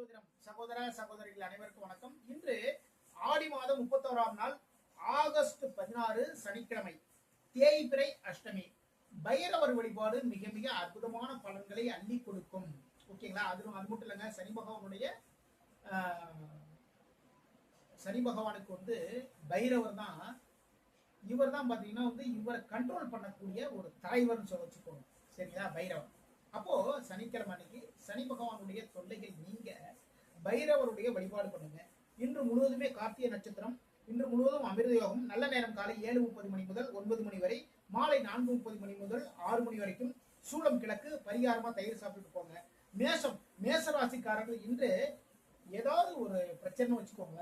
ஜோதிடம் சகோதர சகோதரிகள் அனைவருக்கும் வணக்கம். இன்று ஆடி மாதம் முப்பத்தோராம் நாள் ஆகஸ்ட் பதினாறு சனிக்கிழமை தேய்பிரை அஷ்டமி. பைரவர் வழிபாடு மிக மிக அற்புதமான பலன்களை அள்ளி கொடுக்கும். ஓகேங்களா? அது அது மட்டும் இல்லைங்க சனி பகவானுடைய சனி பகவானுக்கு வந்து பைரவர் தான். இவர் தான் பார்த்தீங்கன்னா வந்து இவரை கண்ட்ரோல் பண்ணக்கூடிய ஒரு தலைவர்னு சொல்ல வச்சுக்கோங்க. சரிங்களா? பைரவர். அப்போ சனிக்கிழமை அன்னைக்கு சனி பகவானுடைய தொல்லைகள் நீங்க பைரவருடைய வழிபாடு பண்ணுங்க. இன்று முழுவதுமே கார்த்திகை நட்சத்திரம் இன்று முழுவதும் அமிர்த யோகம். நல்ல நேரம் காலை ஏழு முப்பது மணி முதல் ஒன்பது மணி வரை மாலை நான்கு முப்பது மணி முதல் ஆறு மணி வரைக்கும் சூளம் கிழக்கு பரிகாரமா தயிர் சாப்பிட்டு போங்க. மேஷம் மேச ராசிக்காரர்கள் இன்று ஏதாவது ஒரு பிரச்சனை வச்சுக்கோங்க.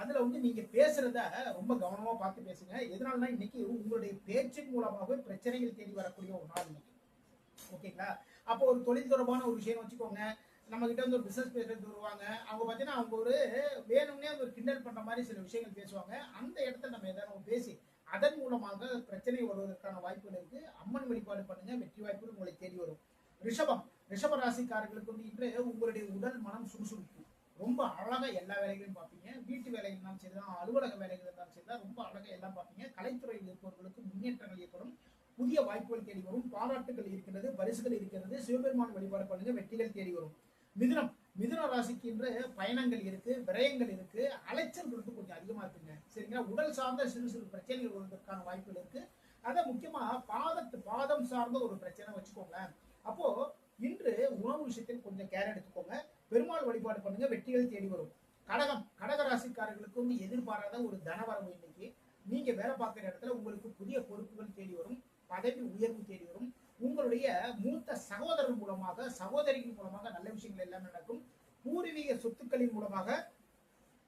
அதுல வந்து நீங்க பேசுறத ரொம்ப கவனமா பார்த்து பேசுங்க. எதனாலனா இன்னைக்கு உங்களுடைய பேச்சின் மூலமாகவே பிரச்சனைகள் தேடி வரக்கூடிய ஒரு நாள் இன்னைக்கு. ஓகேங்களா? அப்போ ஒரு தொழில் தொடர்பான ஒரு விஷயம் வச்சுக்கோங்க. நம்ம கிட்ட வந்து ஒரு பிசினஸ் பேசுறது வருவாங்க. அவங்க பார்த்தீங்கன்னா அவங்க ஒரு வேணும்னே அந்த ஒரு கிண்டல் பண்ற மாதிரி சில விஷயங்கள் பேசுவாங்க. அந்த இடத்துல நம்ம ஏதாவது பேசி அதன் மூலமாக பிரச்சனை வருவதற்கான வாய்ப்புகள் இருக்கு. அம்மன் வழிபாடு பண்ணுங்க. வெற்றி வாய்ப்புகள் உங்களை தேடி வரும். ரிஷபம். ரிஷப ராசிக்காரர்களுக்கு வந்து இன்று உங்களுடைய உடல் மனம் சுறுசுறுப்பு ரொம்ப அழகா எல்லா வேலைகளையும் பார்ப்பீங்க. வீட்டு வேலைகள் இருந்தாலும் சரிதான். அலுவலக வேலைகள் இருந்தாலும் சரிதான். ரொம்ப அழகா எல்லாம் பார்ப்பீங்க. கலைத்துறையில் இருப்பவர்களுக்கு முன்னேற்றங்கள் ஏற்படும். புதிய வாய்ப்புகள் தேடி வரும். பாராட்டுகள் இருக்கிறது பரிசுகள் இருக்கிறது சிவபெருமான் வழிபாடு பண்ணுங்க வெற்றிகள் தேடி வரும். மிதுனம் மிதுன ராசிக்கு இன்று பயணங்கள் இருக்கு விரயங்கள் இருக்கு. அலைச்சல் வந்து கொஞ்சம் அதிகமா இருக்குங்க. சரிங்களா? உடல் சார்ந்த சிறு சிறு பிரச்சனைகள் வருவதற்கான வாய்ப்புகள் இருக்கு. அதை முக்கியமா பாதத்து பாதம் சார்ந்த ஒரு பிரச்சனை வச்சுக்கோங்களேன். அப்போ இன்று உணவு விஷயத்தில் கொஞ்சம் கேர் எடுத்துக்கோங்க. பெருமாள் வழிபாடு பண்ணுங்க வெற்றிகள் தேடி வரும். கடகம் கடக ராசிக்காரர்களுக்கு வந்து எதிர்பாராத ஒரு தனவரவு இன்னைக்கு. நீங்க வேலை பார்க்குற இடத்துல உங்களுக்கு புதிய பொறுப்புகள் தேடி வரும். பதவி உயர்வு தேடி வரும். உங்களுடைய மூத்த சகோதரர் மூலமாக சகோதரிகள் மூலமாக நல்ல விஷயங்கள் எல்லாம் நடக்கும். பூர்வீக சொத்துக்களின் மூலமாக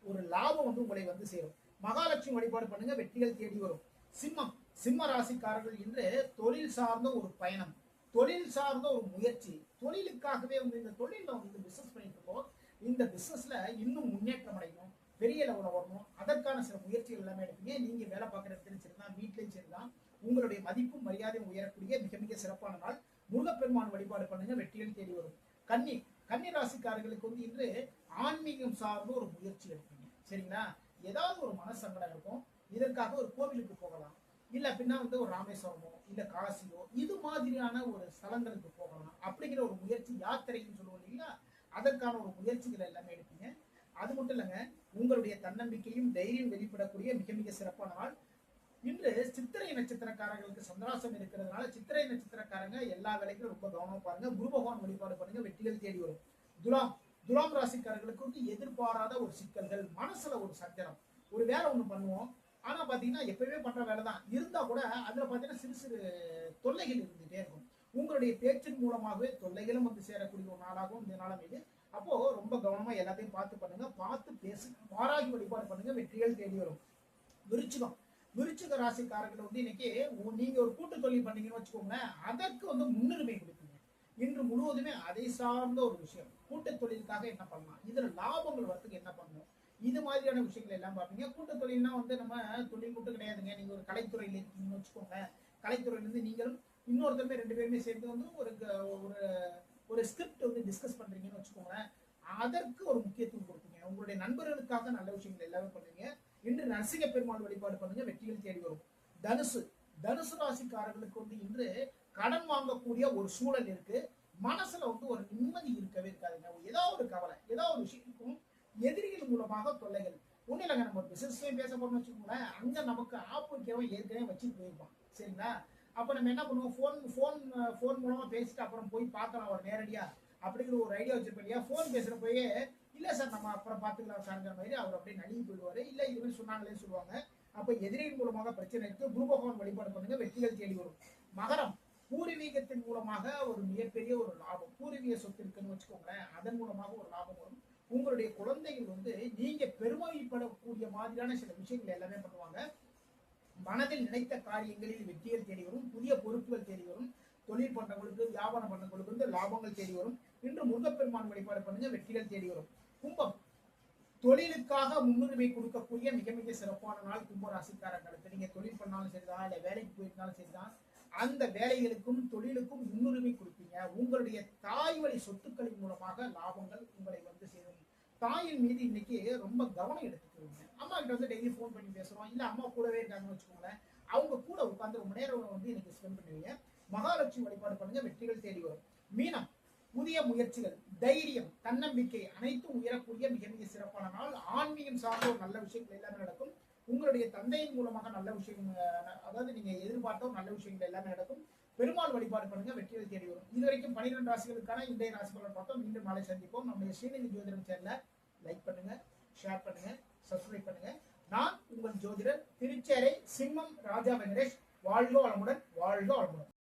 ஒரு லாபம் வந்து உங்களை வந்து சேரும். மகாலட்சுமி வழிபாடு பண்ணுங்க வெற்றிகள் தேடி வரும். சிம்மம் சிம்ம ராசிக்காரர்கள் இன்று தொழில் சார்ந்த ஒரு பயணம் தொழில் சார்ந்த ஒரு முயற்சி. தொழிலுக்காகவே வந்து இந்த தொழில் வந்து பிசினஸ் பண்ணிட்டு இருக்கோம். இந்த பிசினஸ்ல இன்னும் முன்னேற்றம் அடையணும் பெரிய லெவலில் வரணும். அதற்கான சில முயற்சிகள் எல்லாமே எடுப்பீங்க. நீங்க வேலை பார்க்குற இடத்துலையும் சரிதான் வீட்லையும் சரிதான். உங்களுடைய மதிப்பும் மரியாதையும் உயரக்கூடிய மிக மிக சிறப்பான நாள். முருகப்பெருமான் வழிபாடு பண்ணுங்க வெற்றிகள் தேடி வரும். கன்னி கன்னி ராசிக்காரர்களுக்கு வந்து இன்று ஆன்மீகம் சார்ந்த ஒரு முயற்சி எடுப்பீங்க. சரிங்களா? ஏதாவது ஒரு மனசங்கடம் இருக்கும். இதற்காக ஒரு கோவிலுக்கு போகலாம். இல்ல பின்ன வந்து ஒரு ராமேஸ்வரமோ இல்ல காசியோ இது மாதிரியான ஒரு ஸ்தலங்களுக்கு போகலாம். அப்படிங்கிற ஒரு முயற்சி யாத்திரைன்னு சொல்லுவோம் இல்லைங்களா? அதற்கான ஒரு முயற்சிகள் எல்லாமே எடுப்பீங்க. அது மட்டும் இல்லைங்க உங்களுடைய தன்னம்பிக்கையும் தைரியம் வெளிப்படக்கூடிய மிக மிக சிறப்பான நாள். இன்று சித்திரை நட்சத்திரக்காரங்களுக்கு சந்திராசம் இருக்கிறதுனால சித்திரை நட்சத்திரக்காரங்க எல்லா வேலைக்கும் ரொம்ப கவனமாக பாருங்க. குரு பகவான் வழிபாடு பண்ணுங்க வெற்றிகள் தேடி வரும். துலாம் துலாம் ராசிக்காரர்களுக்கு வந்து எதிர்பாராத ஒரு சிக்கல்கள் மனசுல ஒரு சத்திரம் ஒரு வேலை ஒன்று பண்ணுவோம். ஆனா பாத்தீங்கன்னா எப்பவுமே பண்ற வேலை தான். இருந்தா கூட அதுல பாத்தீங்கன்னா சிறு சிறு தொல்லைகள் இருந்துட்டே இருக்கும். உங்களுடைய பேச்சின் மூலமாகவே தொல்லைகளும் வந்து சேரக்கூடிய ஒரு நாளாகவும் இந்த நாளும் இது அப்போ ரொம்ப கவனமா எல்லாத்தையும் பார்த்து பண்ணுங்க. பார்த்து பேசி பாராகி வழிபாடு பண்ணுங்க. வெற்றிகள் தேடி வரும். விருச்சிகம். விருச்சிக ராசிக்காரர்கள் வந்து இன்னைக்கு நீங்க ஒரு கூட்டு தொழில் பண்ணீங்கன்னு வச்சுக்கோங்களேன் அதற்கு வந்து முன்னுரிமை கொடுப்பீங்க இன்று முழுவதுமே அதை சார்ந்த ஒரு விஷயம். கூட்டு தொழிலுக்காக என்ன பண்ணலாம்? இதுல லாபங்கள் வரத்துக்கு என்ன பண்ணணும்? இது மாதிரியான விஷயங்கள் எல்லாம் பார்ப்பீங்க. கூட்டு தொழில்னா வந்து நம்ம தொழில் மட்டும் கிடையாதுங்க. நீங்க ஒரு கலைத்துறையில் இருக்கீங்கன்னு வச்சுக்கோங்க கலைத்துறையில இருந்து நீங்களும் இன்னொருத்தருமே ரெண்டு பேருமே சேர்ந்து வந்து ஒரு க- ஒரு ஒரு ஸ்கிரிப்ட் வந்து டிஸ்கஸ் பண்றீங்கன்னு வச்சுக்கோங்களேன். அதற்கு ஒரு முக்கியத்துவம் கொடுப்பீங்க. உங்களுடைய நண்பர்களுக்காக நல்ல விஷயங்கள் எல்லாமே பண்ணுவீங்க. இன்று நரசிங்க பெருமாள் வழிபாடு பண்ணுங்க வெற்றிகள் தேடி வரும். தனுசு தனுசு ராசிக்காரர்களுக்கு வந்து இன்று கடன் வாங்கக்கூடிய ஒரு சூழல் இருக்கு. மனசுல வந்து ஒரு நிம்மதி இருக்கவே இருக்காதுங்க. ஏதோ ஒரு கவலை ஏதோ ஒரு விஷயம் இருக்கும். எதிரிகள் மூலமாக தொல்லைகள். ஒன்றும் இல்லைங்க நம்ம பிசினஸ்லயும் பேச போறோம்னு வச்சுக்கோங்களேன். அங்க நமக்கு ஆப் ஏற்கனவே வச்சுட்டு போயிருப்பான் சரிங்களா? அப்ப நம்ம என்ன பண்ணுவோம்? ஃபோன் ஃபோன் ஃபோன் மூலமா பேசிட்டு அப்புறம் போய் பார்க்கலாம் அவர் நேரடியா. அப்படிங்கிற ஒரு ஐடியா வச்சிருப்போம் இல்லையா? ஃபோன் போயே இல்லை சார் நம்ம அப்புறம் பார்த்துக்கலாம் சார்ங்கிற மாதிரி அவர் அப்படியே நழுவி போயிடுவார். இல்லை இது மாதிரி சொன்னாங்களே சொல்லுவாங்க. அப்போ எதிரியின் மூலமாக பிரச்சனை எடுத்து குரு பகவான் வழிபாடு பண்ணுங்க வெற்றிகள் தேடி வரும். மகரம் பூர்வீகத்தின் மூலமாக ஒரு மிகப்பெரிய ஒரு லாபம். பூர்வீக சொத்து இருக்குன்னு வச்சுக்கோங்களேன் அதன் மூலமாக ஒரு லாபம் வரும். உங்களுடைய குழந்தைகள் வந்து நீங்க பெருமைப்படக்கூடிய மாதிரியான சில விஷயங்கள் எல்லாமே பண்ணுவாங்க. மனதில் நினைத்த காரியங்களில் வெற்றிகள் தேடி வரும். புதிய பொறுப்புகள் தேடி வரும். தொழில் பண்றவங்களுக்கு வியாபாரம் பண்றவங்களுக்கு வந்து லாபங்கள் தேடி வரும். இன்று முருகப்பெருமான் வழிபாடு பண்ணுங்க வெற்றிகள் தேடி வரும். கும்பம் தொழிலுக்காக முன்னுரிமை கொடுக்கக்கூடிய மிக மிக சிறப்பான நாள் கும்ப ராசிக்காரங்களுக்கு நீங்க தொழில் பண்ணாலும் சரிதான் இல்ல வேலைக்கு போயிருந்தாலும் சரிதான் அந்த வேலைகளுக்கும் தொழிலுக்கும் முன்னுரிமை கொடுப்பீங்க. உங்களுடைய தாய் வழி சொத்துக்களின் மூலமாக லாபங்கள் உங்களை வந்து சேரும். தாயின் மீது இன்னைக்கு ரொம்ப கவனம் எடுத்துக்கிறீங்க அம்மா கிட்ட வந்து டெய்லி ஃபோன் பண்ணி பேசுறோம். இல்ல அம்மா கூடவே இருக்காங்கன்னு வச்சுக்கோங்களேன். அவங்க கூட உட்காந்து ரொம்ப நேரம் வந்து இன்னைக்கு ஸ்பெண்ட் பண்ணுவீங்க. மகாலட்சுமி வழிபாடு பண்ணுங்க வெற்றிகள் தேடி வரும். மீனம் புதிய முயற்சிகள். தைரியம் தன்னம்பிக்கை அனைத்தும் உயரக்கூடிய மிக மிக சிறப்பான நாள். ஆன்மீகம் சார்ந்த ஒரு நல்ல விஷயங்கள் எல்லாமே நடக்கும். உங்களுடைய தந்தையின் மூலமாக நல்ல விஷயம் அதாவது நீங்க எதிர்பார்த்த நல்ல விஷயங்கள் எல்லாமே நடக்கும். பெருமாள் வழிபாடு பண்ணுங்க வெற்றிகள் தேடி வரும். இது வரைக்கும் பனிரெண்டு ராசிகளுக்கான இன்றைய ராசி பலன் பார்த்தோம். மீண்டும் நாளை சந்திப்போம். நம்முடைய ஸ்ரீநிதி ஜோதிடம் சேனல லைக் பண்ணுங்க ஷேர் பண்ணுங்க சப்ஸ்கிரைப் பண்ணுங்க. நான் உங்கள் ஜோதிடர் திருச்சேரை சிம்மம் ராஜா வெங்கடேஷ். வாழ்க வளமுடன் வாழ்க வளமுடன்.